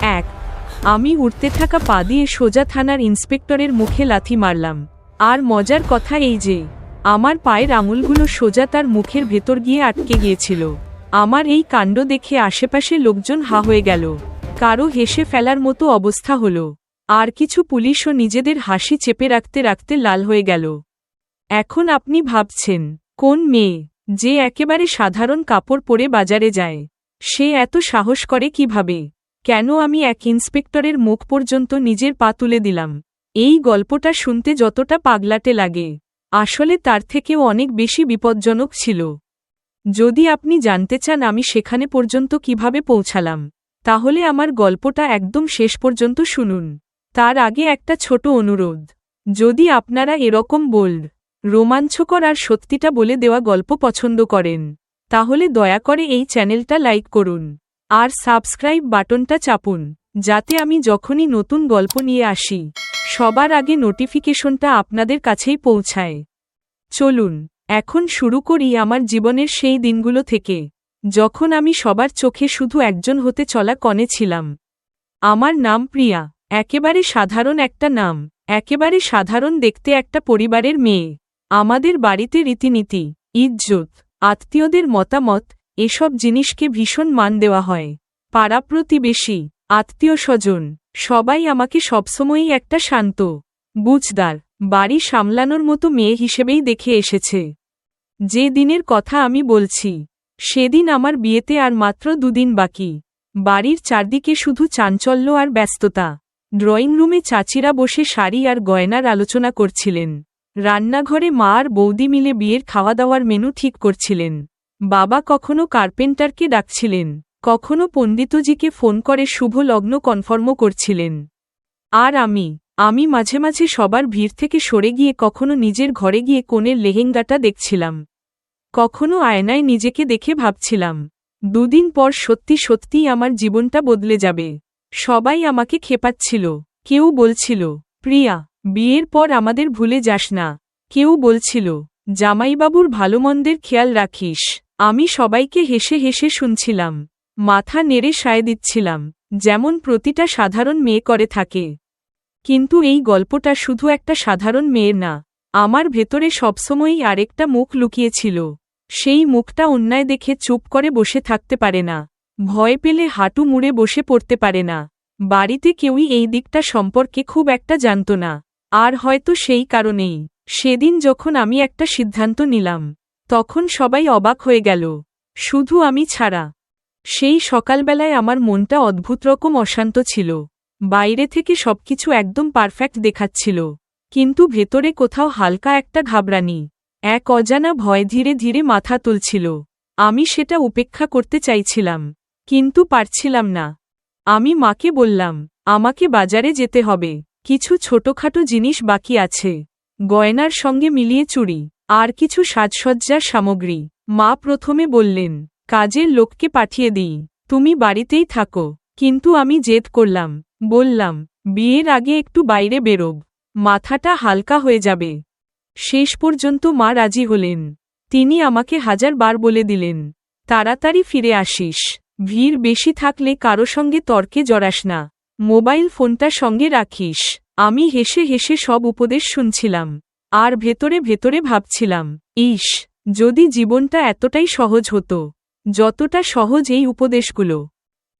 এক, আমি উঠতে থাকা পা দিয়ে সোজা থানার ইন্সপেক্টরের মুখে লাথি মারলাম। আর মজার কথা এই যে, আমার পায়ের আঙুলগুলো সোজা তার মুখের ভেতর গিয়ে আটকে গিয়েছিল। আমার এই কাণ্ড দেখে আশেপাশে লোকজন হা হয়ে গেল। কারও হেসে ফেলার মতো অবস্থা হলো। আর কিছু পুলিশও নিজেদের হাসি চেপে রাখতে রাখতে লাল হয়ে গেল। এখন আপনি ভাবছেন, কোন মেয়ে, যে একেবারে সাধারণ কাপড় পরে বাজারে যায়? সে এত সাহস করে কীভাবে? কেন আমি এক ইন্সপেক্টরের মুখ পর্যন্ত নিজের পা তুলে দিলাম? এই গল্পটা শুনতে যতটা পাগলাটে লাগে। আসলে তার থেকেও অনেক বেশি বিপজ্জনক ছিল। যদি আপনি জানতে চান আমি সেখানে পর্যন্ত কীভাবে পৌঁছালাম, তাহলে আমার গল্পটা একদম শেষ পর্যন্ত শুনুন। তার আগে একটা ছোট অনুরোধ। যদি আপনারা এরকম বোল্ড, রোমাঞ্চকর আর সত্যিটা বলে দেওয়া গল্প পছন্দ করেন, তাহলে দয়া করে এই চ্যানেলটা লাইক করুন। আর সাবস্ক্রাইব বাটনটা চাপুন, যাতে আমি যখনই নতুন গল্প নিয়ে আসি, সবার আগে নোটিফিকেশনটা আপনাদের কাছেই পৌঁছায়। চলুন, এখন শুরু করি আমার জীবনের সেই দিনগুলো থেকে, যখন আমি সবার চোখে শুধু একজন হতে চলা কনে ছিলাম। আমার নাম প্রিয়া, একেবারে সাধারণ একটা নাম, একেবারে সাধারণ দেখতে একটা পরিবারের মেয়ে। আমাদের বাড়িতে রীতিনীতি, ইজ্জত, আত্মীয়দের মতামত এসব জিনিসকে ভীষণ মান দেওয়া হয়। পাড়া প্রতিবেশী, আত্মীয় স্বজন, সবাই আমাকে সবসময়ই একটা শান্ত, বুঝদার, বাড়ি সামলানোর মতো মেয়ে হিসেবেই দেখে এসেছে। যে দিনের কথা আমি বলছি, সেদিন আমার বিয়েতে আর মাত্র দুদিন বাকি। বাড়ির চারদিকে শুধু চাঞ্চল্য আর ব্যস্ততা। ড্রয়িং রুমে চাচিরা বসে শাড়ি আর গয়নার আলোচনা করছিলেন। রান্নাঘরে মা আর বৌদি মিলে বিয়ের খাওয়া দাওয়ার মেনু ঠিক করছিলেন। বাবা কখনো কার্পেন্টারকে ডাকছিলেন, কখনো পণ্ডিতজিকে ফোন করে শুভ লগ্ন কনফার্ম করছিলেন। আর আমি আমি মাঝে মাঝে সবার ভিড় থেকে সরে গিয়ে কখনো নিজের ঘরে গিয়ে কোণের লেহেঙ্গাটা দেখছিলাম। কখনো আয়নায় নিজেকে দেখে ভাবছিলাম, দুদিন পর সত্যি সত্যিই আমার জীবনটা বদলে যাবে। সবাই আমাকে খেপাচ্ছিল, কেউ বলছিল, প্রিয়া, বিয়ের পর আমাদের ভুলে যাস না। কেউ বলছিল, জামাইবাবুর ভালোমন্দের খেয়াল রাখিস। আমি সবাইকে হেসে হেসে শুনছিলাম, মাথা নেড়ে সায় দিচ্ছিলাম, যেমন প্রতিটা সাধারণ মেয়ে করে থাকে। কিন্তু এই গল্পটা শুধু একটা সাধারণ মেয়ের না, আমার ভেতরে সবসময়ই আরেকটা মুখ লুকিয়েছিল। সেই মুখটা অন্যায় দেখে চুপ করে বসে থাকতে পারে না, ভয় পেলে হাঁটু মুড়ে বসে পড়তে পারে না। বাড়িতে কেউই এই দিকটা সম্পর্কে খুব একটা জানত না, আর হয়তো সেই কারণেই। সেদিন যখন আমি একটা সিদ্ধান্ত নিলাম তখন সবাই অবাক হয়ে গেল। শুধু আমি ছাড়া। সেই সকালবেলায় আমার মনটা অদ্ভুত রকম অশান্ত ছিল। বাইরে থেকে সবকিছু একদম পারফেক্ট দেখাচ্ছিল। কিন্তু ভেতরে কোথাও হালকা একটা ঘাবড়ানি। এক অজানা ভয় ধীরে ধীরে মাথা তুলছিল। আমি সেটা উপেক্ষা করতে চাইছিলাম। কিন্তু পারছিলাম না। আমি মাকে বললাম, আমাকে বাজারে যেতে হবে। কিছু ছোটখাটো জিনিস বাকি আছে। গয়নার সঙ্গে মিলিয়ে চুড়ি আর কিছু সাজসজ্জার সামগ্রী। মা প্রথমে বললেন, কাজের লোককে পাঠিয়ে দিই। তুমি বাড়িতেই থাকো। কিন্তু আমি জেদ করলাম। বললাম, বিয়ের আগে একটু বাইরে বেরোব। মাথাটা হালকা হয়ে যাবে। শেষ পর্যন্ত মা রাজি হলেন। তিনি আমাকে হাজার বার বলে দিলেন, তাড়াতাড়ি ফিরে আসিস। ভিড় বেশি থাকলে কারও সঙ্গে তর্কে জড়াস না। মোবাইল ফোনটা সঙ্গে রাখিস। আমি হেসে হেসে সব উপদেশ শুনছিলাম। আর ভেতরে ভেতরে ভাবছিলাম ইস যদি জীবনটা এতটাই সহজ হতো, যতটা সহজ এই উপদেশগুলো।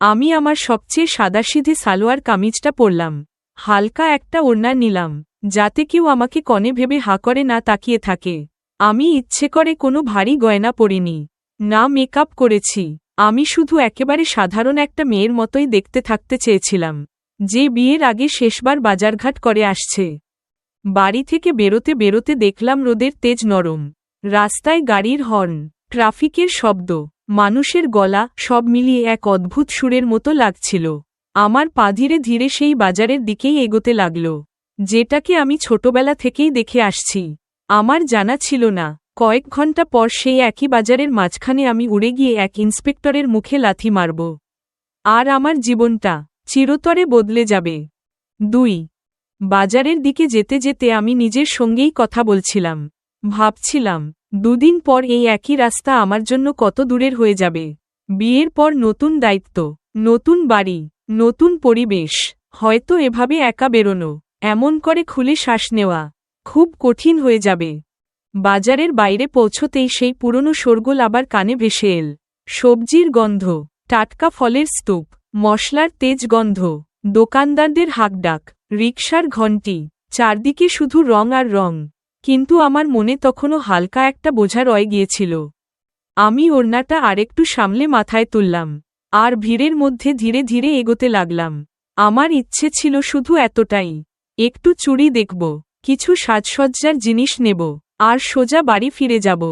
আমি আমার সবচেয়ে সাদাসিধে সালোয়ার কামিজটা পরলাম, হালকা একটা ওড়না নিলাম, যাতে কেউ আমাকে কনে ভেবে হা করে না তাকিয়ে থাকে। আমি ইচ্ছে করে কোনো ভারী গয়না পরিনি, না মেকআপ করেছি, আমি শুধু একেবারে সাধারণ একটা মেয়ের মতোই দেখতে থাকতে চেয়েছিলাম, যে বিয়ের আগে শেষবার বাজারঘাট করে আসছে। বাড়ি থেকে বেরোতে বেরোতে দেখলাম রোদের তেজ নরম। রাস্তায় গাড়ির হর্ন, ট্রাফিকের শব্দ, মানুষের গলা, সব মিলিয়ে এক অদ্ভুত সুরের মতো লাগছিল। আমার পা ধীরে ধীরে সেই বাজারের দিকেই এগোতে লাগল। যেটাকে আমি ছোটবেলা থেকেই দেখে আসছি। আমার জানা ছিল না। কয়েক ঘণ্টা পর সেই একই বাজারের মাঝখানে আমি উড়ে গিয়ে এক ইন্সপেক্টরের মুখে লাথি মারব। আর আমার জীবনটা চিরতরে বদলে যাবে। দুই বাজারের দিকে যেতে যেতে আমি নিজের সঙ্গেই কথা বলছিলাম। ভাবছিলাম, দুদিন পর এই একই রাস্তা আমার জন্য কত দূরের হয়ে যাবে। বিয়ের পর নতুন দায়িত্ব, নতুন বাড়ি, নতুন পরিবেশ, হয়তো এভাবে একা বেরোনো, এমন করে খুলে শ্বাস নেওয়া, খুব কঠিন হয়ে যাবে। বাজারের বাইরে পৌঁছতেই সেই পুরনো শোরগোল আবার কানে ভেসে এল। সবজির গন্ধ, টাটকা ফলের স্তূপ, মশলার তেজ গন্ধ, দোকানদারদের হাকডাক রিকশার ঘণ্টি চারদিকে শুধু রং আর রং। কিন্তু আমার মনে তখনও হালকা একটা বোঝা রয়ে গিয়েছিল। আমি ওড়নাটা আরেকটু সামলে মাথায় তুললাম, আর ভিড়ের মধ্যে ধীরে ধীরে এগোতে লাগলাম। আমার ইচ্ছে ছিল শুধু এতটাই, একটু চুরি দেখব, কিছু সাজসজ্জার জিনিস নেব, আর সোজা বাড়ি ফিরে যাব।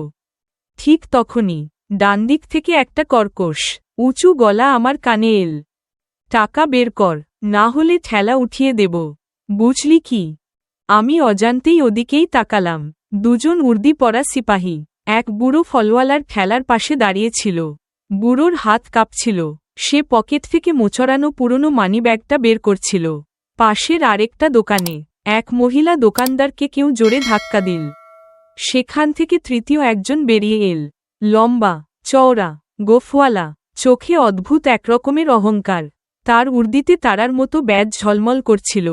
ঠিক তখনই, ডানদিক থেকে একটা কর্কশ, উঁচু গলা আমার কানে এল। টাকা বের কর। না হলে ঠেলা উঠিয়ে দেব। বুঝলি কি? আমি অজান্তেই ওদিকেই তাকালাম। দুজন উর্দি পরা সিপাহী। এক বুড়ো ফলওয়ালার ঠেলার পাশে দাঁড়িয়েছিল বুড়োর হাত কাঁপছিল। সে পকেট থেকে মোচড়ানো পুরনো মানিব্যাগটা বের করছিল। পাশের আরেকটা দোকানে এক মহিলা দোকানদারকে কেউ জোরে ধাক্কা দিল। সেখান থেকে তৃতীয় একজন বেরিয়ে এল। লম্বা, চওড়া, গোফওয়ালা, চোখে অদ্ভুত একরকমের অহংকার। তার উর্দিতে তারার মতো ব্যাজ ঝলমল করছিল।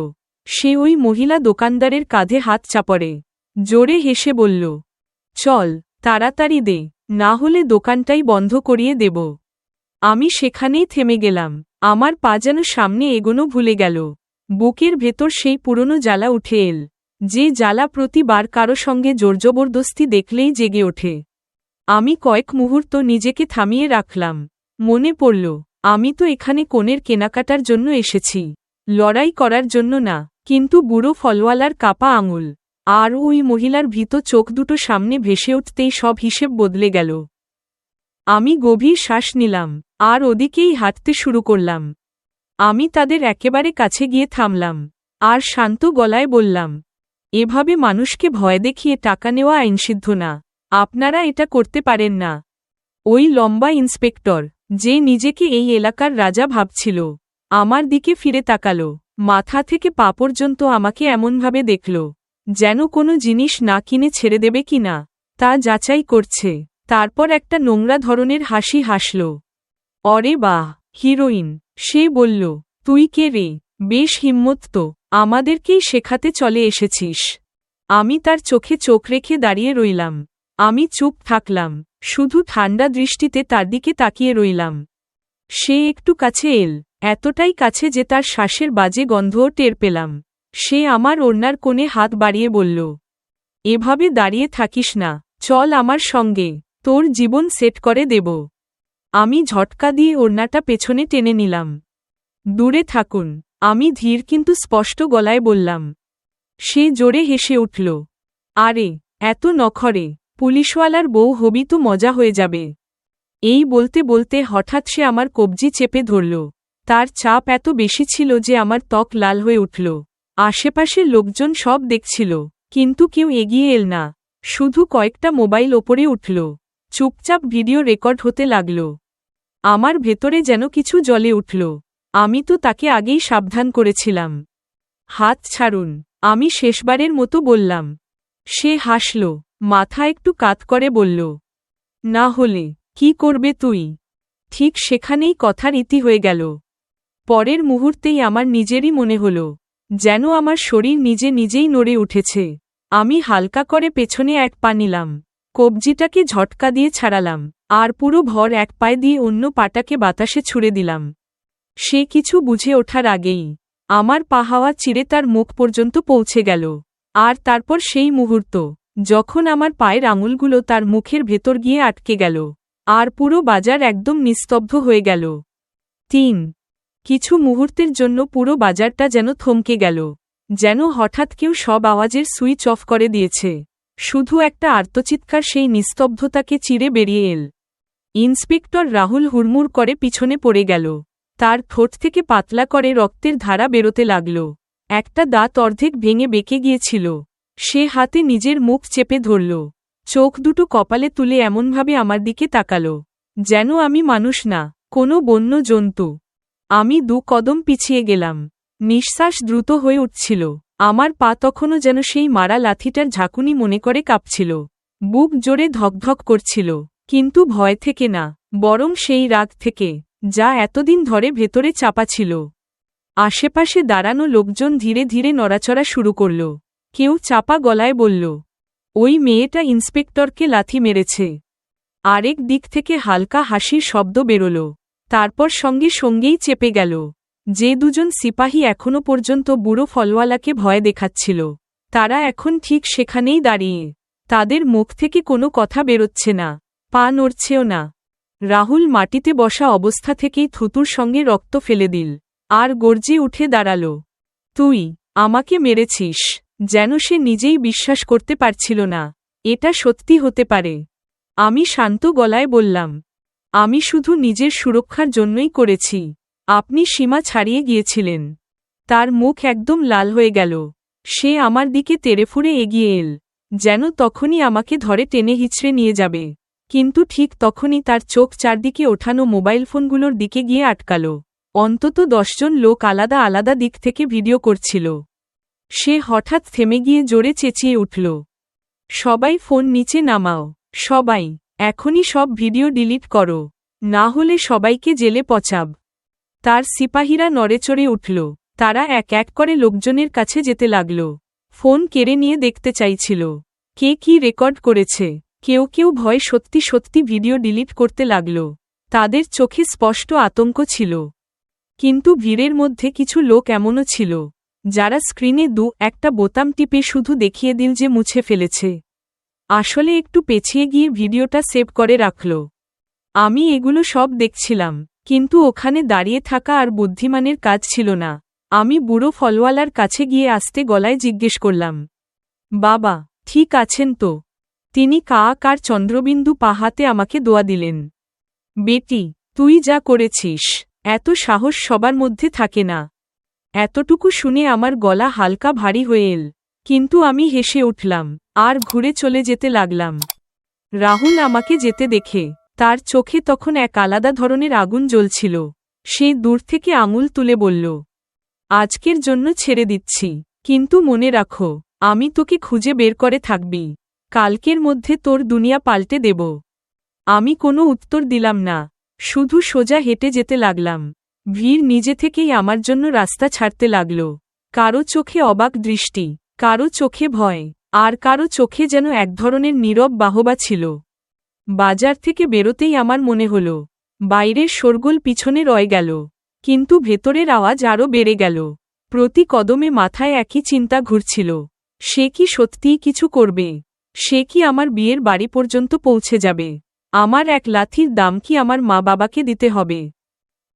সে ওই মহিলা দোকানদারের কাঁধে হাত চাপড়ে। জোরে হেসে বলল, চল, তাড়াতাড়ি দে, না হলে দোকানটাই বন্ধ করিয়ে দেব। আমি সেখানেই থেমে গেলাম। আমার পা যেন সামনে এগোনো ভুলে গেল। বুকের ভেতর সেই পুরনো জ্বালা উঠে এল, যে জ্বালা প্রতিবার কারও সঙ্গে জোরজবরদস্তি দেখলেই জেগে ওঠে। আমি কয়েক মুহূর্ত নিজেকে থামিয়ে রাখলাম। মনে পড়ল আমি তো এখানে কোণের কেনাকাটার জন্য এসেছি। লড়াই করার জন্য না, কিন্তু বুড়ো ফলওয়ালার কাপা আঙুল। আর ওই মহিলার ভীত চোখ দুটো সামনে ভেসে উঠতেই সব হিসেব বদলে গেল। আমি গভীর শ্বাস নিলাম, আর ওদিকেই হাঁটতে শুরু করলাম। আমি তাদের একেবারে কাছে গিয়ে থামলাম, আর শান্ত গলায় বললাম, এভাবে মানুষকে ভয় দেখিয়ে টাকা নেওয়া আইনসিদ্ধ না, আপনারা এটা করতে পারেন না। ওই লম্বা ইন্সপেক্টর যে নিজেকে এই এলাকার রাজা ভাবছিল। আমার দিকে ফিরে তাকাল। মাথা থেকে পা পর্যন্ত আমাকে এমনভাবে দেখল, যেন কোনো জিনিস না কিনে ছেড়ে দেবে কি না, তা যাচাই করছে। তারপর একটা নোংরা ধরনের হাসি হাসল। অরে বাহ, হিরোইন, সে বলল, তুই কে রে? বেশ হিম্মত তো, আমাদেরকেই শেখাতে চলে এসেছিস। আমি তার চোখে চোখ রেখে দাঁড়িয়ে রইলাম। আমি চুপ থাকলাম, শুধু ঠান্ডা দৃষ্টিতে তার দিকে তাকিয়ে রইলাম। সে একটু কাছে এল, এতটাই কাছে যে তার শ্বাসের বাজে গন্ধও টের পেলাম। সে আমার ওড়নার কোণে হাত বাড়িয়ে বলল, এভাবে দাঁড়িয়ে থাকিস না, চল আমার সঙ্গে, তোর জীবন সেট করে দেব আমি ঝটকা দিয়ে ওড়নাটা পেছনে টেনে নিলাম। দূরে থাকুন, আমি ধীর কিন্তু স্পষ্ট গলায় বললাম সে জোরে হেসে উঠল, আরে, এত নখরে পুলিশওয়ালার বউ হবি তো মজা হয়ে যাবে। এই বলতে বলতে হঠাৎ সে আমার কবজি চেপে ধরল। তার চাপ এত বেশি ছিল যে আমার ত্বক লাল হয়ে উঠল। আশেপাশের লোকজন সব দেখছিল, কিন্তু কেউ এগিয়ে এল না। শুধু কয়েকটা মোবাইল ওপরে উঠল। চুপচাপ ভিডিও রেকর্ড হতে লাগল। আমার ভেতরে যেন কিছু জলে উঠল। আমি তো তাকে আগেই সাবধান করেছিলাম। হাত ছাড়ুন, আমি শেষবারের মতো বললাম। সে হাসল। মাথা একটু কাত করে বলল, না হলে কি করবে তুই? ঠিক সেখানেই কথার ইতি হয়ে গেল। পরের মুহূর্তেই আমার নিজেরই মনে হল, যেন আমার শরীর নিজে নিজেই নড়ে উঠেছে। আমি হালকা করে পেছনে এক পা নিলাম, কবজিটাকে ঝটকা দিয়ে ছাড়ালাম, আর পুরো ভর এক পায়ে দিয়ে অন্য পাটাকে বাতাসে ছুড়ে দিলাম। সে কিছু বুঝে ওঠার আগেই আমার পাহাওয়া চিরে তার মুখ পর্যন্ত পৌঁছে গেল। আর তারপর সেই মুহূর্ত যখন আমার পায়ের আঙুলগুলো তার মুখের ভেতর গিয়ে আটকে গেল, আর পুরো বাজার একদম নিস্তব্ধ হয়ে গেল। তিন, কিছু মুহূর্তের জন্য পুরো বাজারটা যেন থমকে গেল, যেন হঠাৎ কেউ সব আওয়াজের সুইচ অফ করে দিয়েছে। শুধু একটা আর্তচিৎকার সেই নিস্তব্ধতাকে চিরে বেরিয়ে এল। ইন্সপেক্টর রাহুল হুড়মুড় করে পিছনে পড়ে গেল। তার ঠোঁট থেকে পাতলা করে রক্তের ধারা বেরোতে লাগল। একটা দাঁত অর্ধেক ভেঙে বেঁকে গিয়েছিল। সে হাতে নিজের মুখ চেপে ধরল। চোখ দুটো কপালে তুলে এমনভাবে আমার দিকে তাকাল, যেন আমি মানুষ না, কোনো বন্য জন্তু। আমি দু কদম পিছিয়ে গেলাম। নিঃশ্বাস দ্রুত হয়ে উঠছিল। আমার পা তখনও যেন সেই মারা লাথিটার ঝাঁকুনি মনে করে কাঁপছিল। বুক জোরে ধকধক করছিল, কিন্তু ভয় থেকে না, বরং সেই রাগ থেকে, যা এতদিন ধরে ভেতরে চাপা ছিল। আশেপাশে দাঁড়ানো লোকজন ধীরে ধীরে নড়াচড়া শুরু করল। কেউ চাপা গলায় বলল, ওই মেয়েটা ইন্সপেক্টরকে লাথি মেরেছে। আরেক দিক থেকে হালকা হাসির শব্দ বেরোল, তারপর সঙ্গে সঙ্গেই চেপে গেল। যে দুজন সিপাহী এখনও পর্যন্ত বুড়ো ফলওয়ালাকে ভয় দেখাচ্ছিল, তারা এখন ঠিক সেখানেই দাঁড়িয়ে, তাদের মুখ থেকে কোনো কথা বেরোচ্ছে না, পা নড়ছেও না। রাহুল মাটিতে বসা অবস্থা থেকেই থুতুর সঙ্গে রক্ত ফেলে দিল, আর গর্জে উঠে দাঁড়াল, তুই আমাকে মেরেছিস। যেন সে নিজেই বিশ্বাস করতে পারছিল না। এটা সত্যি হতে পারে। আমি শান্ত গলায় বললাম, আমি শুধু নিজের সুরক্ষার জন্যই করেছি। আপনি সীমা ছাড়িয়ে গিয়েছিলেন। তার মুখ একদম লাল হয়ে গেল। সে আমার দিকে তেড়েফুড়ে এগিয়ে এল, যেন তখনই আমাকে ধরে টেনে হিচড়ে নিয়ে যাবে। কিন্তু ঠিক তখনই তার চোখ চারদিকে ওঠানো মোবাইল ফোনগুলোর দিকে গিয়ে আটকাল। অন্তত দশজন লোক আলাদা আলাদা দিক থেকে ভিডিও করছিল। সে হঠাৎ থেমে গিয়ে জোরে চেঁচিয়ে উঠল। সবাই ফোন নিচে নামাও। সবাই, এখনই সব ভিডিও ডিলিট করো। না হলে সবাইকে জেলে পচাব। তার সিপাহীরা নড়েচড়ে উঠল। তারা এক এক করে লোকজনের কাছে যেতে লাগল। ফোন কেড়ে নিয়ে দেখতে চাইছিল। কে কি রেকর্ড করেছে? কেউ কেউ ভয় সত্যি সত্যি ভিডিও ডিলিট করতে লাগল। তাদের চোখে স্পষ্ট আতঙ্ক ছিল। কিন্তু ভিড়ের মধ্যে কিছু লোক এমনও ছিল। যারা স্ক্রিনে দু একটা বোতাম টিপে শুধু দেখিয়ে দিল যে মুছে ফেলেছে। আসলে একটু পেছিয়ে গিয়ে ভিডিওটা সেভ করে রাখল। আমি এগুলো সব দেখছিলাম, কিন্তু ওখানে দাঁড়িয়ে থাকা আর বুদ্ধিমানের কাজ ছিল না। আমি বুড়ো ফলওয়ালার কাছে গিয়ে আসতে গলায় জিজ্ঞেস করলাম, বাবা, ঠিক আছেন তো? তিনি কাক আর চন্দ্রবিন্দু পাহাতে আমাকে দোয়া দিলেন, বেটি, তুই যা করেছিস, এত সাহস সবার মধ্যে থাকে না। এতটুকু শুনে আমার গলা হালকা ভারী হয়ে এল। কিন্তু আমি হেসে উঠলাম, আর ঘুরে চলে যেতে লাগলাম। রাহুল আমাকে যেতে দেখে, তার চোখে তখন এক আলাদা ধরনের আগুন জ্বলছিল। সে দূর থেকে আঙুল তুলে বলল, আজকের জন্য ছেড়ে দিচ্ছি, কিন্তু মনে রাখো, আমি তোকে খুঁজে বের করে থাকবি। কালকের মধ্যে তোর দুনিয়া পাল্টে দেব। আমি কোনো উত্তর দিলাম না, শুধু সোজা হেঁটে যেতে লাগলাম। ভিড় নিজে থেকেই আমার জন্য রাস্তা ছাড়তে লাগল। কারও চোখে অবাক দৃষ্টি, কারও চোখে ভয়, আর কারও চোখে যেন এক ধরনের নীরব বাহবা ছিল। বাজার থেকে বেরোতেই আমার মনে হল, বাইরের শোরগোল পিছনে রয়ে গেল, কিন্তু ভেতরের আওয়াজ আরও বেড়ে গেল। প্রতি কদমে মাথায় একই চিন্তা ঘুরছিল, সে কি সত্যিই কিছু করবে? সে কি আমার বিয়ের বাড়ি পর্যন্ত পৌঁছে যাবে? আমার এক লাথির দাম কি আমার মা বাবাকে দিতে হবে?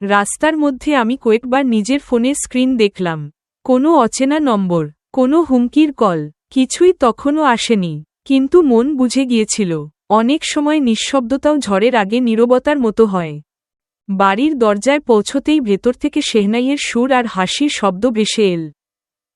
রাস্তার মধ্যে আমি কয়েকবার নিজের ফোনের স্ক্রিন দেখলাম। কোনো অচেনা নম্বর, কোনো হুমকির কল, কিছুই তখনও আসেনি। কিন্তু মন বুঝে গিয়েছিল, অনেক সময় নিঃশব্দতাও ঝড়ের আগে নীরবতার মতো হয়। বাড়ির দরজায় পৌঁছতেই ভেতর থেকে শেহনাইয়ের সুর আর হাসির শব্দ ভেসে এল।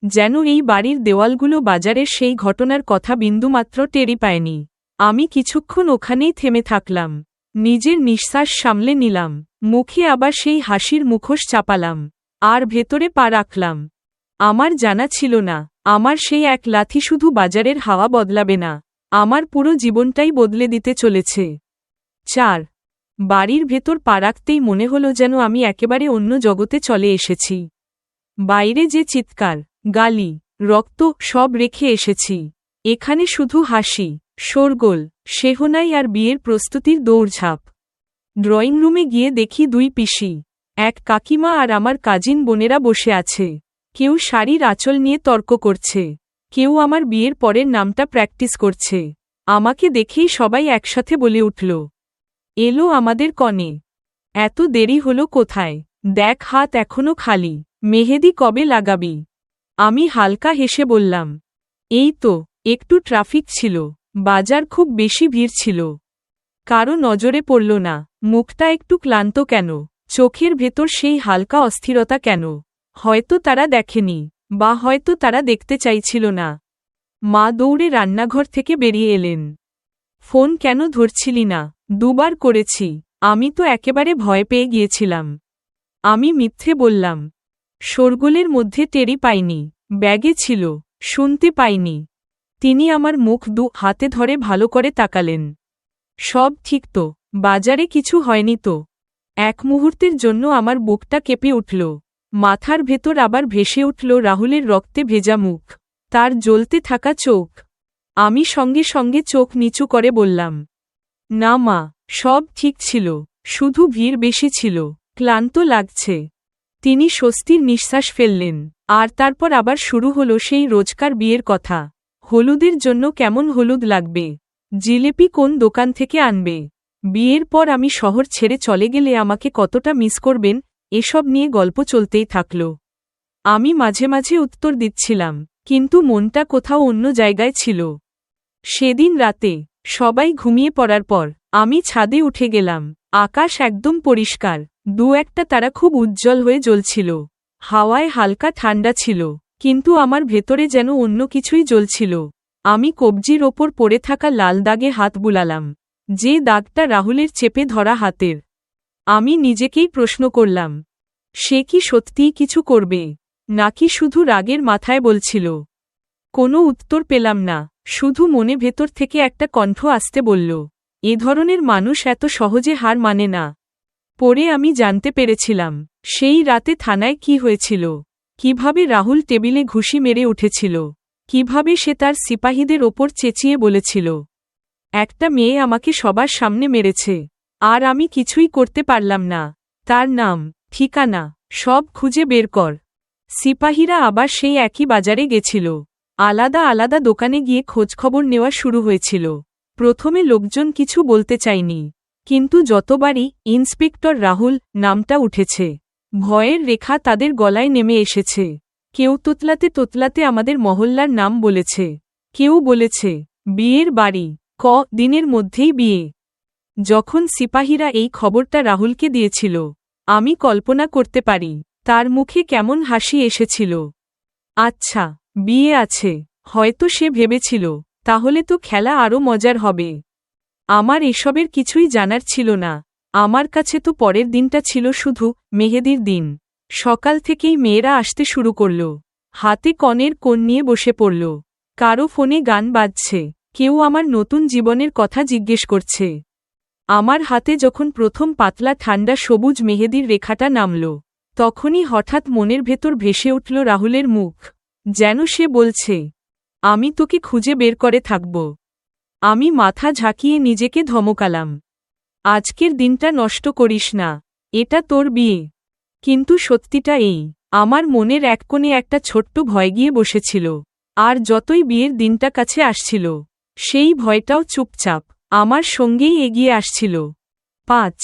যেন এই বাড়ির দেওয়ালগুলো বাজারের সেই ঘটনার কথা বিন্দুমাত্র টেরি পায়নি। আমি কিছুক্ষণ ওখানেই থেমে থাকলাম। নিজের নিঃশ্বাস সামলে নিলাম। মুখে আবার সেই হাসির মুখোশ চাপালাম। আর ভেতরে পা রাখলাম। আমার জানা ছিল না। আমার সেই এক লাথি শুধু বাজারের হাওয়া বদলাবে না। আমার পুরো জীবনটাই বদলে দিতে চলেছে। চার। বাড়ির ভেতর পা রাখতেই মনে হলো যেন আমি একেবারে অন্য জগতে চলে এসেছি। বাইরে যে চিৎকার, গালি, রক্ত সব রেখে এসেছি। এখানে শুধু হাসি, শোরগোল সেহনাই আর বিয়ের প্রস্তুতির দৌড়ঝাঁপ। ড্রয়িং রুমে গিয়ে দেখি দুই পিসি, এক কাকিমা আর আমার কাজিন বোনেরা বসে আছে। কেউ শাড়ির আঁচল নিয়ে তর্ক করছে, কেউ আমার বিয়ের পরের নামটা প্র্যাকটিস করছে। আমাকে দেখেই সবাই একসাথে বলে উঠল, এলো আমাদের কনে। এত দেরি হলো কোথায়? দেখ হাত এখনও খালি। মেহেদি কবে লাগাবি? আমি হালকা হেসে বললাম, এই তো, একটু ট্রাফিক ছিল। বাজার খুব বেশি ভিড় ছিল। কারও নজরে পড়ল না, মুখটা একটু ক্লান্ত কেন? চোখের ভেতর সেই হালকা অস্থিরতা কেন? হয়তো তারা দেখেনি, বা হয়তো তারা দেখতে চাইছিল না। মা দৌড়ে রান্নাঘর থেকে বেরিয়ে এলেন। ফোন কেন ধরছিলি না? দুবার করেছি, আমি তো একেবারে ভয় পেয়ে গিয়েছিলাম। আমি মিথ্যে বললাম, শোরগোলের মধ্যে টেরি পাইনি, ব্যাগে ছিল, শুনতে পাইনি। তিনি আমার মুখ দু হাতে ধরে ভালো করে তাকালেন। সব ঠিক তো, বাজারে কিছু হয়নি তো। এক মুহূর্তের জন্য আমার বুকটা কেঁপে উঠল। মাথার ভেতর আবার ভেসে উঠল রাহুলের রক্তে ভেজা মুখ, তার জ্বলতে থাকা চোখ। আমি সঙ্গে সঙ্গে চোখ নিচু করে বললাম, না মা, সব ঠিক ছিল, শুধু ভিড় বেশি ছিল, ক্লান্ত লাগছে। তিনি স্বস্তির নিঃশ্বাস ফেললেন, আর তারপর আবার শুরু হলো সেই রোজকার বিয়ের কথা। হলুদের জন্য কেমন হলুদ লাগবে? জিলেপি কোন দোকান থেকে আনবে? বিয়ের পর আমি শহর ছেড়ে চলে গেলে আমাকে কতটা মিস করবেন? এসব নিয়ে গল্প চলতেই থাকল। আমি মাঝে মাঝে উত্তর দিচ্ছিলাম, কিন্তু মনটা কোথাও অন্য জায়গায় ছিল। সেদিন রাতে সবাই ঘুমিয়ে পড়ার পর আমি ছাদে উঠে গেলাম। আকাশ একদম পরিষ্কার, দু একটা তারা খুব উজ্জ্বল হয়ে জ্বলছিল। হাওয়ায় হালকা ঠান্ডা ছিল। কিন্তু আমার ভেতরে যেন অন্য কিছুই জ্বলছিল। আমি কবজির ওপর পড়ে থাকা লাল দাগে হাত বুলালাম, যে দাগটা রাহুলের চেপে ধরা হাতের। আমি নিজেকেই প্রশ্ন করলাম, সে কি সত্যিই কিছু করবে? নাকি শুধু রাগের মাথায় বলছিল? কোনো উত্তর পেলাম না, শুধু মনে ভেতর থেকে একটা কণ্ঠ আসতে বলল, এ ধরনের মানুষ এত সহজে হার মানে না। পরে আমি জানতে পেরেছিলাম, সেই রাতে থানায় কি হয়েছিল। কীভাবে রাহুল টেবিলে ঘুষি মেরে উঠেছিল? কীভাবে সে তার সিপাহীদের ওপর চেঁচিয়ে বলেছিল? একটা মেয়ে আমাকে সবার সামনে মেরেছে। আর আমি কিছুই করতে পারলাম না। তার নাম, ঠিকানা, সব খুঁজে বের কর। সিপাহীরা আবার সেই একই বাজারে গেছিল। আলাদা আলাদা দোকানে গিয়ে খোঁজখবর নেওয়া শুরু হয়েছিল। প্রথমে লোকজন কিছু বলতে চায়নি। কিন্তু যতবারই ইন্সপেক্টর রাহুল নামটা উঠেছে ভয়ের রেখা তাদের গলায় নেমে এসেছে। কেউ তোতলাতে তোতলাতে আমাদের মহল্লার নাম বলেছে। কেউ বলেছে, বিয়ের বাড়ি, ক দিনের মধ্যেই বিয়ে। যখন সিপাহীরা এই খবরটা রাহুলকে দিয়েছিল, আমি কল্পনা করতে পারি, তার মুখে কেমন হাসি এসেছিল। আচ্ছা বিয়ে আছে, হয়তো সে ভেবেছিল, তাহলে তো খেলা আরও মজার হবে। আমার এসবের কিছুই জানার ছিল না। আমার কাছে তো পরের দিনটা ছিল শুধু মেহেদির দিন। সকাল থেকেই মেয়েরা আসতে শুরু করল। হাতে কনের কোণ নিয়ে বসে পড়ল। কারও ফোনে গান বাজছে। কেউ আমার নতুন জীবনের কথা জিজ্ঞেস করছে। আমার হাতে যখন প্রথম পাতলা ঠান্ডা সবুজ মেহেদির রেখাটা নামল, তখনই হঠাৎ মনের ভেতর ভেসে উঠল রাহুলের মুখ। যেন সে বলছে, আমি তোকে খুঁজে বের করে থাকব। আমি মাথা ঝাঁকিয়ে নিজেকে ধমকালাম। আজকের দিনটা নষ্ট করিস না, এটা তোর বিয়ে। কিন্তু সত্যিটা এই, আমার মনের এক কোণে একটা ছোট্ট ভয় গিয়ে বসেছিল, আর যতই বিয়ের দিনটা কাছে আসছিল, সেই ভয়টাও চুপচাপ আমার সঙ্গেই এগিয়ে আসছিল। পাঁচ,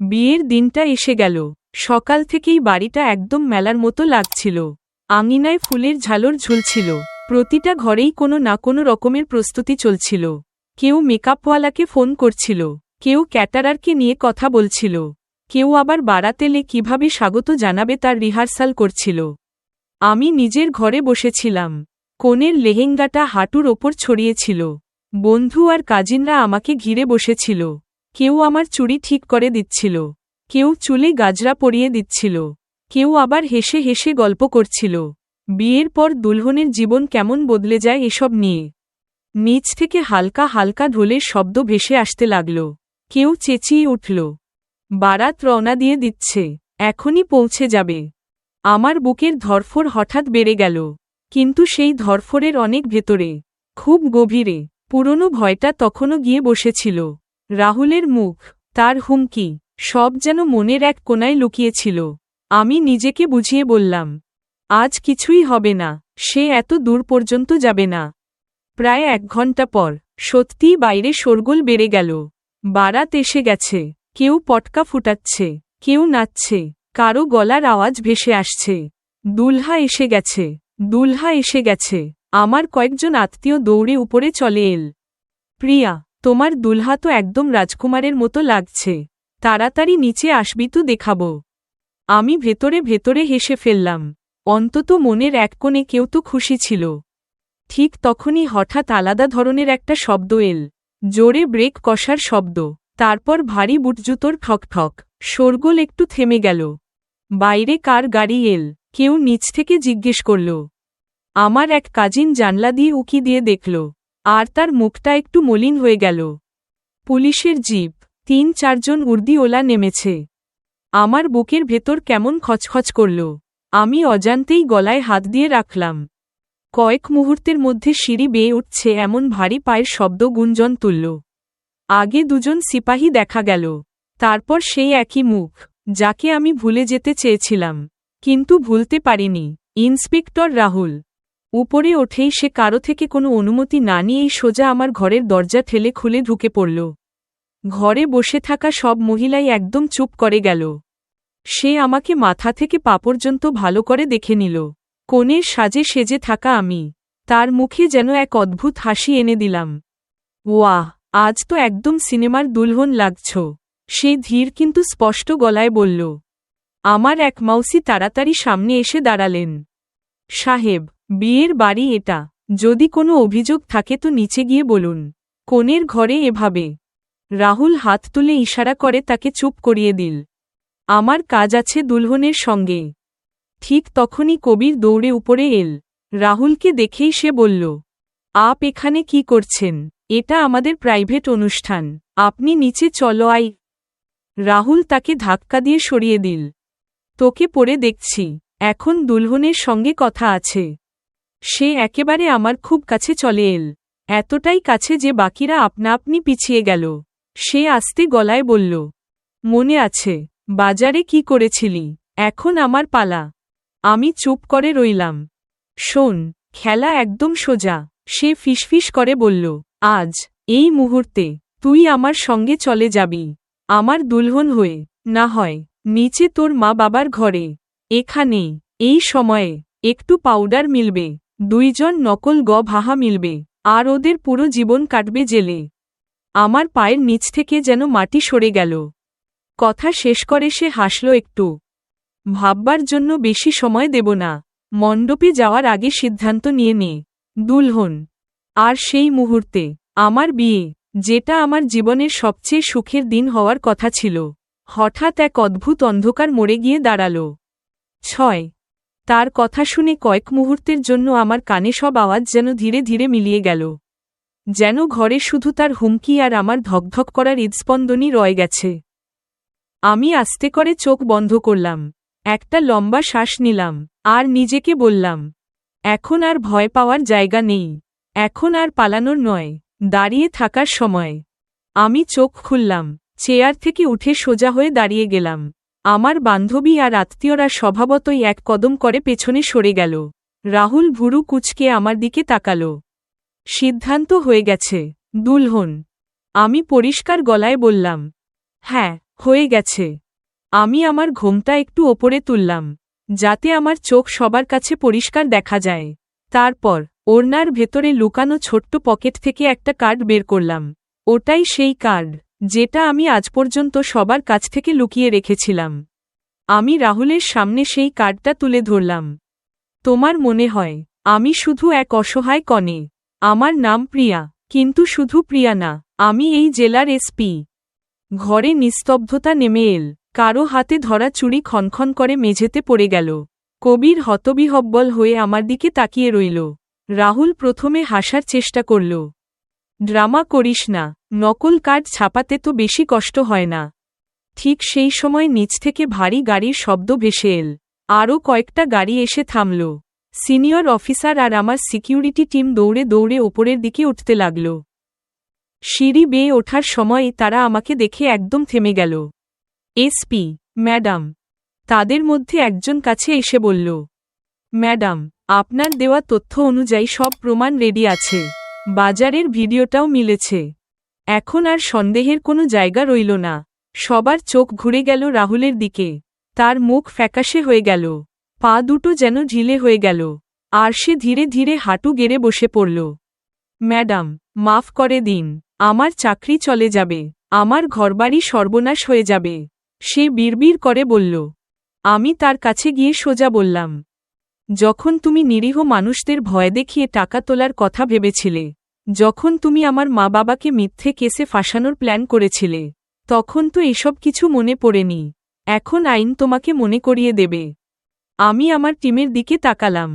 বিয়ের দিনটা এসে গেল, সকাল থেকেই বাড়িটা একদম মেলার মতো লাগছিল, আঙিনায় ফুলের ঝালর ঝুলছিল প্রতিটা ঘরেই কোনো না কোনো রকমের প্রস্তুতি চলছিল, কেউ মেকআপওয়ালাকে ফোন করছিল কেউ ক্যাটারারকে নিয়ে কথা বলছিল। কেউ আবার বারাতেলে কীভাবে স্বাগত জানাবে তার রিহার্সাল করছিল। আমি নিজের ঘরে বসেছিলাম। কোণের লেহেঙ্গাটা হাঁটুর ওপর ছড়িয়েছিল। বন্ধু আর কাজিনরা আমাকে ঘিরে বসেছিল। কেউ আমার চুড়ি ঠিক করে দিচ্ছিল। কেউ চুলে গাজরা পরিয়ে দিচ্ছিল। কেউ আবার হেসে হেসে গল্প করছিল। বিয়ের পর দুলহনের জীবন কেমন বদলে যায় এসব নিয়ে। নিচ থেকে হালকা হালকা ঢোলের শব্দ ভেসে আসতে লাগল। কেউ চেঁচিয়ে উঠল। বারাত রওনা দিয়ে দিচ্ছে। এখনই পৌঁছে যাবে। আমার বুকের ধরফর হঠাৎ বেড়ে গেল। কিন্তু সেই ধরফরের অনেক ভেতরে, খুব গভীরে, পুরনো ভয়টা তখনও গিয়ে বসেছিল। রাহুলের মুখ, তার হুমকি, সব যেন মনের এক কোনায় লুকিয়েছিল। আমি নিজেকে বুঝিয়ে বললাম, আজ কিছুই হবে না, সে এত দূর পর্যন্ত যাবে না। প্রায় এক ঘণ্টা পর, সত্যিই বাইরে শোরগোল বেড়ে গেল। বারাত এসে গেছে। কেউ পটকা ফুটাচ্ছে, কেউ নাচছে, কারও গলার আওয়াজ ভেসে আসছে। দুলহা এসে গেছে, দুলহা এসে গেছে। আমার কয়েকজন আত্মীয় দৌড়ে উপরে চলে এল। প্রিয়া, তোমার দুলহা তো একদম রাজকুমারের মতো লাগছে। তাড়াতাড়ি নিচে আসবি তো দেখাব। আমি ভেতরে ভেতরে হেসে ফেললাম। অন্তত মনের এক কোণে কেউ তো খুশি ছিল। ঠিক তখনই হঠাৎ আলাদা ধরনের একটা শব্দ এল। জোরে ব্রেক কষার শব্দ। তারপর ভারী বুটজুতোর ঠক ঠক। শোরগোল একটু থেমে গেল। বাইরে কার গাড়ি এল? কেউ নিচ থেকে জিজ্ঞেস করল। আমার এক কাজিন জানলা দিয়ে উকি দিয়ে দেখল। আর তার মুখটা একটু মলিন হয়ে গেল। পুলিশের জিপ। তিন চারজন উর্দিওলা নেমেছে। আমার বুকের ভেতর কেমন খচখচ করল। আমি অজান্তেই গলায় হাত দিয়ে রাখলাম। কয়েক মুহূর্তের মধ্যে সিঁড়ি বেয়ে উঠছে এমন ভারী পায়ের শব্দ গুঞ্জন তুলল। আগে দুজন সিপাহী দেখা গেল। তারপর সেই একই মুখ, যাকে আমি ভুলে যেতে চেয়েছিলাম, কিন্তু ভুলতে পারিনি, ইন্সপেক্টর রাহুল। উপরে ওঠেই সে কারও থেকে কোনো অনুমতি না নিয়েই সোজা আমার ঘরের দরজা ঠেলে খুলে ঢুকে পড়ল। ঘরে বসে থাকা সব মহিলাই একদম চুপ করে গেল। সে আমাকে মাথা থেকে পা পর্যন্ত ভালো করে দেখে নিল। কোণের সাজে সেজে থাকা আমি, তার মুখে যেন এক অদ্ভুত হাসি এনে দিলাম। ওয়াহ, আজ তো একদম সিনেমার দুলহন লাগছ সে ধীর কিন্তু স্পষ্ট গলায় বলল। আমার এক মাউসি তাড়াতাড়ি সামনে এসে দাঁড়ালেন। সাহেব, বিয়ের বাড়ি এটা, যদি কোনো অভিযোগ থাকে তো নিচে গিয়ে বলুন, কোণের ঘরে এভাবে রাহুল হাত তুলে ইশারা করে তাকে চুপ করিয়ে দিল। আমার কাজ আছে দুলহনের সঙ্গে। ঠিক তখনই কবির দৌড়ে উপরে এল। রাহুলকে দেখেই সে বলল, আপ এখানে কি করছেন? এটা আমাদের প্রাইভেট অনুষ্ঠান। আপনি নিচে চলো, আই। রাহুল তাকে ধাক্কা দিয়ে সরিয়ে দিল। তোকে পড়ে দেখছি। এখন দুলহনের সঙ্গে কথা আছে। সে একেবারে আমার খুব কাছে চলে এল। এতটাই কাছে যে বাকিরা আপনা আপনি পিছিয়ে গেল। সে আস্তে গলায় বলল, মনে আছে, বাজারে কি করেছিলি? এখন আমার পালা। আমি চুপ করে রইলাম। শোন, খেলা একদম সোজা। সে ফিসফিস করে বলল, আজ, এই মুহূর্তে, তুই আমার সঙ্গে চলে যাবি। আমার দুলহন হয়ে, না হয়, নিচে তোর মা বাবার ঘরে। এখানেই এই সময়ে, একটু পাউডার মিলবে। দুইজন নকল গ ভাহা মিলবে। আর ওদের পুরো জীবন কাটবে জেলে। আমার পায়ের নিচ থেকে যেন মাটি সরে গেল। কথা শেষ করে সে হাসল একটু। ভাববার জন্য বেশি সময় দেব না। মণ্ডপে যাওয়ার আগে সিদ্ধান্ত নিয়ে নে। দুলহন, আর সেই মুহূর্তে আমার বিয়ে, যেটা আমার জীবনের সবচেয়ে সুখের দিন হওয়ার কথা ছিল। হঠাৎ এক অদ্ভুত অন্ধকার মরে গিয়ে দাঁড়াল। ছয়, তার কথা শুনে কয়েক মুহূর্তের জন্য আমার কানে সব আওয়াজ যেন ধীরে ধীরে মিলিয়ে গেল। যেন ঘরে শুধু তার হুমকি আর আমার ধকধক করার হৃদস্পন্দনই রয়ে গেছে। আমি আস্তে করে চোখ বন্ধ করলাম। একটা লম্বা শ্বাস নিলাম, আর নিজেকে বললাম, এখন আর ভয় পাওয়ার জায়গা নেই, এখন আর পালানোর নয়, দাঁড়িয়ে থাকার সময়। আমি চোখ খুললাম, চেয়ার থেকে উঠে সোজা হয়ে দাঁড়িয়ে গেলাম। আমার বান্ধবী আর আত্মীয়রা স্বভাবতই এক কদম করে পেছনে সরে গেল। রাহুল ভুরু কুচকে আমার দিকে তাকাল। সিদ্ধান্ত হয়ে গেছে, দুলহন। আমি পরিষ্কার গলায় বললাম হ্যাঁ হয়ে গেছে। আমি আমার ঘোমটা একটু ওপরে তুললাম, যাতে আমার চোখ সবার কাছে পরিষ্কার দেখা যায়। তারপর, ওড়নার ভেতরে লুকানো ছোট্ট পকেট থেকে একটা কার্ড বের করলাম। ওটাই সেই কার্ড, যেটা আমি আজ পর্যন্ত সবার কাছ থেকে লুকিয়ে রেখেছিলাম। আমি রাহুলের সামনে সেই কার্ডটা তুলে ধরলাম। তোমার মনে হয়, আমি শুধু এক অসহায় কনে। আমার নাম প্রিয়া, কিন্তু শুধু প্রিয়া না, আমি এই জেলার এসপি। ঘরে নিস্তব্ধতা নেমে এল। কারও হাতে ধরা চুড়ি খনখন করে মেঝেতে পড়ে গেল। কবির হতবিহব্বল হয়ে আমার দিকে তাকিয়ে রইল। রাহুল প্রথমে হাসার চেষ্টা করল। ড্রামা করিস না, নকল কার্ড ছাপাতে তো বেশি কষ্ট হয় না। ঠিক সেই সময় নিচ থেকে ভারী গাড়ির শব্দ ভেসে এল। আরও কয়েকটা গাড়ি এসে থামল। সিনিয়র অফিসার আর আমার সিকিউরিটি টিম দৌড়ে দৌড়ে ওপরের দিকে উঠতে লাগল। সিঁড়ি বেয়ে ওঠার সময় তারা আমাকে দেখে একদম থেমে গেল। SP madam. তাদের মধ্যে একজন কাছে এসে বলল, ম্যাডাম, আপনার দেওয়া তথ্য অনুযায়ী সব প্রমাণ রেডি আছে। বাজারের ভিডিওটাও মিলেছে। এখন আর সন্দেহের কোনো জায়গা রইল না। সবার চোখ ঘুরে গেল রাহুলের দিকে। তার মুখ ফ্যাকাশে হয়ে গেল। পা দুটো যেন ঢিলে হয়ে গেল। আর সে ধীরে ধীরে হাঁটু গেড়ে বসে পড়ল। ম্যাডাম, মাফ করে দিন। আমার চাকরি চলে যাবে। আমার ঘরবাড়ি সর্বনাশ হয়ে যাবে। সে বিড়বিড় করে বলল, আমি তার কাছে গিয়ে সোজা বললাম। যখন তুমি নিরীহ মানুষদের ভয় দেখিয়ে টাকা তোলার কথা ভেবেছিলে, যখন তুমি আমার মা বাবাকে মিথ্যে কেসে ফাঁসানোর প্ল্যান করেছিলে, তখন তো এসব কিছু মনে পড়েনি। এখন আইন তোমাকে মনে করিয়ে দেবে। আমি আমার টিমের দিকে তাকালাম।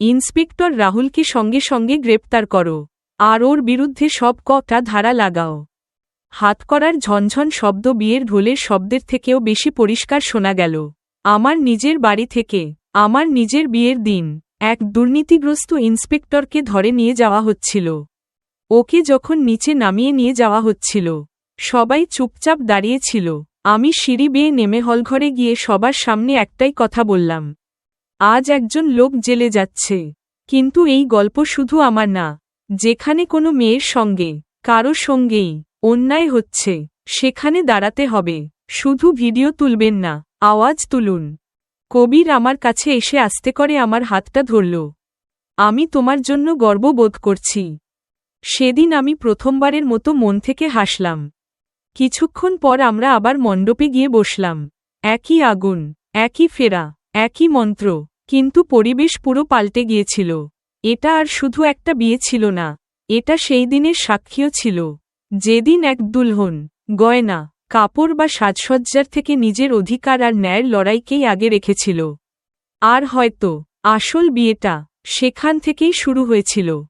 ইন্সপেক্টর রাহুলকে সঙ্গে সঙ্গে গ্রেপ্তার করো, আর ওর বিরুদ্ধে সব কটা ধারা লাগাও। হাত করার ঝনঝন শব্দ বিয়ের ঢোলের শব্দের থেকেও বেশি পরিষ্কার শোনা গেল। আমার নিজের বাড়ি থেকে, আমার নিজের বিয়ের দিন, এক দুর্নীতিগ্রস্ত ইন্সপেক্টরকে ধরে নিয়ে যাওয়া হচ্ছিল। ওকে যখন নিচে নামিয়ে নিয়ে যাওয়া হচ্ছিল, সবাই চুপচাপ দাঁড়িয়েছিল। আমি সিঁড়ি বেয়ে নেমে হলঘরে গিয়ে সবার সামনে একটাই কথা বললাম, আজ একজন লোক জেলে যাচ্ছে। কিন্তু এই গল্প শুধু আমার না, যেখানে কোনো মেয়ের সঙ্গে, কারও সঙ্গেই অন্যায় হচ্ছে, সেখানে দাঁড়াতে হবে, শুধু ভিডিও তুলবেন না, আওয়াজ তুলুন। কবির আমার কাছে এসে আস্তে করে আমার হাতটা ধরল। আমি তোমার জন্য গর্ববোধ করছি। সেদিন আমি প্রথমবারের মতো মন থেকে হাসলাম। কিছুক্ষণ পর আমরা আবার মণ্ডপে গিয়ে বসলাম। একই আগুন, একই ফেরা, একই মন্ত্র, কিন্তু পরিবেশ পুরো পাল্টে গিয়েছিল। এটা আর শুধু একটা বিয়ে ছিল না, এটা সেই দিনের সাক্ষীও ছিল। যেদিন এক দুলহন গয়না, কাপড় বা সাজসজ্জার থেকে নিজের অধিকার আর ন্যায়ের লড়াইকেই আগে রেখেছিল। আর হয়তো, আসল বিয়েটা সেখান থেকেই শুরু হয়েছিল।